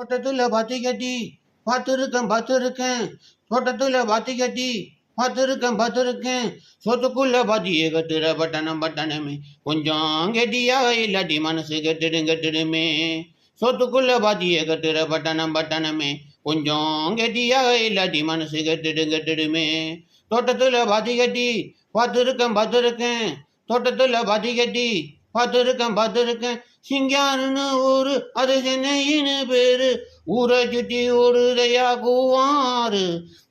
தோட்டத்துல பாத்தி கட்டி பார்த்துருக்கேன் பார்த்துருக்கேன் தோட்டத்துல பாத்தி கட்டி பார்த்துருக்கேன் பார்த்துருக்கேன் சொத்துக்குள்ள பாத்தியே கட்டுற பட்டணம் பட்டணமே கொஞ்சம் கெட்டியா இல்லாட்டி மனசு கெட்டுடும் கெட்டுடுமே சொத்துக்குள்ள பாத்தியே கட்டுற பட்டணம் பட்டணமே கொஞ்சம் கெட்டியா இல்லாட்டி மனசு கெட்டுடும் கெட்டுடுமே தோட்டத்துல பாத்தி கட்டி பார்த்துருக்கேன் பார்த்துருக்கேன் தோட்டத்துல பாத்தி கட்டி பார்த்துருக்கேன் பார்த்துருக்கேன் சிங்காருன்னு ஊரு அது சென்னையின்னு பேரு. ஊரை சுற்றி ஓடுதையா கூவாறு.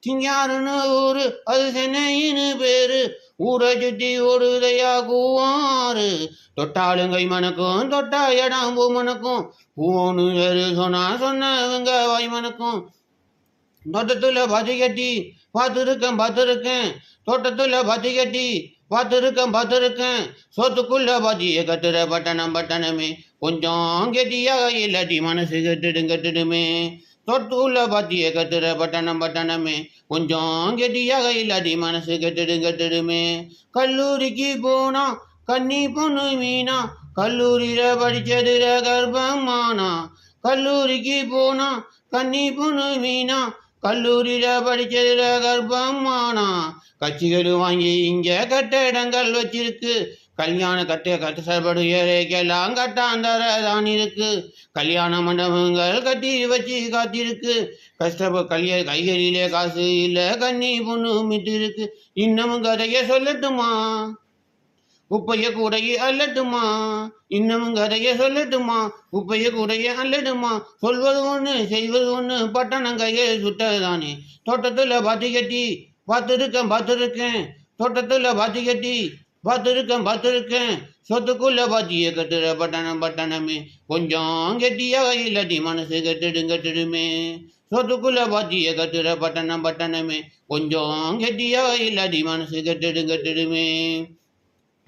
சிங்காருன்னு ஊரு அது சென்னையின்னு பேரு. ஊரை சுற்றி ஓடுதையா கூவாறு. தொட்டாளுங்கை மணக்கும் தொட்டா இடம் பூ மணக்கும் பூன்னு சொன்னா சொன்னவங்க வாய் மணக்கும். தோட்டத்தில் பதிகட்டி கட்டி பார்த்துருக்கேன் பார்த்துருக்கேன். தோட்டத்துல பத்தி கட்டி பார்த்துருக்கேன் பார்த்துருக்கேன். சோத்துக்குள்ள பாத்திய கட்டுற பட்டணம் பட்டணமே. கொஞ்சம் கெட்டியாக இல்லாட்டி மனசு கெட்டுடும் கெட்டுடுமே. தொட்டுள்ள பாத்திய கட்டுற பட்டணம் பட்டணமே. கொஞ்சம் கெட்டியாக இல்லாட்டி மனசு கெட்டுடும் கெட்டுடுமே. கல்லூரிக்கு போனா கன்னி பொண்ணு மீனா. கல்லூரியில படிச்சதுல கர்ப்பமானா கல்லூரிக்கு போனா கன்னி பொண்ணு மீனா. கல்லூரியில படிச்சதுல கர்ப்பமானா? கட்சிகள் வாங்கி இங்க கட்டடங்கள் வச்சிருக்கு. கல்யாண கட்ட கட்டப்படு ஏழைக்கெல்லாம் கட்டாந்தர தான் இருக்கு. கல்யாண மண்டபங்கள் கட்டி வச்சு காத்திருக்கு. கஷ்டப்ப கல்ய கைகளிலே காசு இல்லை கன்னி பொண்ணு மிட்டு இருக்கு இன்னமும் கதைய சொல்லட்டுமா? உப்பைய கூடைய அல்லட்டுமா இன்னமும் கதைய சொல்லட்டுமா உப்பைய கூடைய அல்லட்டுமா சொல்வது ஒண்ணு செய்வது ஒண்ணு பட்டணம் கையை சுட்டதுதானே. தோட்டத்துல பாத்தி கட்டி பார்த்துருக்கேன் பார்த்துருக்கேன். தோட்டத்துல பாத்தி கட்டி பார்த்துருக்கேன் பார்த்துருக்கேன். சொத்துக்குள்ள பாத்திய கட்டுற பட்டணம் பட்டணமே. கொஞ்சம் கெட்டியாக இல்லாட்டி மனசு கட்டுடும் கட்டுடுமே. சொத்துக்குள்ள பாத்திய கட்டுற பட்டணம் பட்டணமே. கொஞ்சம் கெட்டியாக இல்லாட்டி மனசு கட்டுடும் கட்டுடுமே.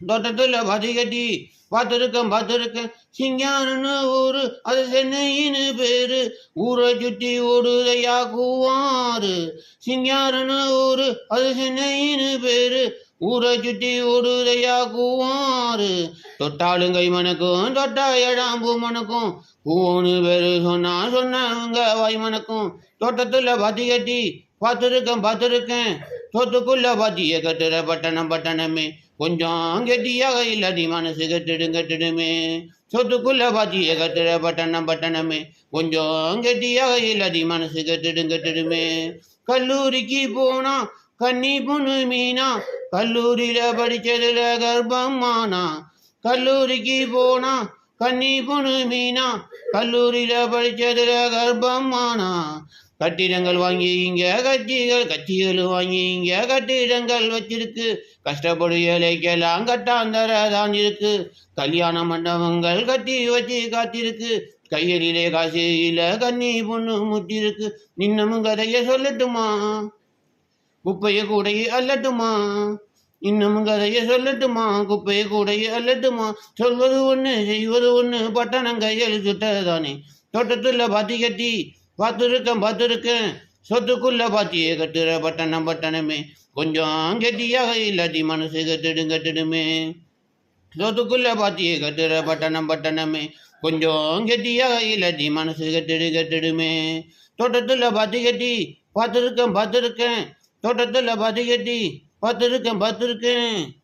தோட்டத்துல பதி கட்டி பார்த்துருக்கேன் பார்த்துருக்கேன். சிங்கானு ஊரு அது சென்னையின்னு பேரு. ஊரை சுற்றி ஓடுதையா கூவாறு. சிங்கானு ஊரு அது சென்னையின்னு பேரு. ஊரை சுற்றி ஓடுதையா கூவாரு தொட்டாளுங்கை மணக்கும் தொட்டா இடம் பூ மணக்கும். பூன்னு பேரு சொன்னா சொன்னவங்க வாய் மணக்கும். தோட்டத்துல பதி கட்டி பார்த்துருக்கேன் பார்த்துருக்கேன். தோத்துக்குள்ள பாத்திய கட்டுற பட்டணம் பட்டணமே. கொஞ்சம் கெட்டியாக இல்லாதி மனசு கட்டிடும் கட்டிடுமே. சொத்துக்குள்ள பாத்திய கட்டுற பட்டணம் பட்டணமே. கொஞ்சம் கெட்டியாக இல்லாதி மனசு கெட்டுடும் கட்டிடுமே. கல்லூரிக்கு போனா கன்னி பொண்ணு மீனா. கல்லூரியில படிச்சதுல கர்ப்பமானா கல்லூரிக்கு போனா கன்னி பொண்ணு மீனா. கல்லூரியில படிச்சதுல கர்ப்பமானா கட்டிடங்கள் வாங்கி இங்கே கட்சிகள் கட்சிகள் வாங்கி இங்கே கட்டிடங்கள் வச்சிருக்கு. கஷ்டப்படு ஏழைக்கெல்லாம் கட்டாந்தர தான் இருக்கு. கல்யாண மண்டபங்கள் கட்டி வச்சு காத்திருக்கு. கையிலே காசு இல்லை கன்னி பொண்ணு முட்டிருக்கு இன்னமும் கதையை சொல்லட்டுமா? குப்பையை கூடையை அல்லட்டுமா? இன்னமும் கதையை சொல்லட்டுமா? குப்பையை கூடையை அல்லட்டுமா? சொல்வது ஒன்று செய்வது ஒன்று பட்டணம் கையில் தோட்டத்தில் பாத்தி கட்டி பார்த்துருக்கேன் பார்த்துருக்கேன். சொத்துக்குள்ள பாத்தியே கட்டுற பட்டணம் பட்டணமே. கொஞ்சம் கெட்டியாக இல்லாட்டி மனசு கட்டிடும் கட்டிடுமே. சொத்துக்குள்ள பாத்தியே கட்டுற பட்டணம் பட்டணமே. கொஞ்சம் கெட்டியாக இல்லாட்டி மனசு கட்டிடு கட்டிடுமே. தோட்டத்துல பாத்தி கட்டி பார்த்துருக்கேன் பார்த்துருக்கேன். தோட்டத்துல பாத்தி கட்டி பார்த்துருக்கேன் பார்த்துருக்கேன்.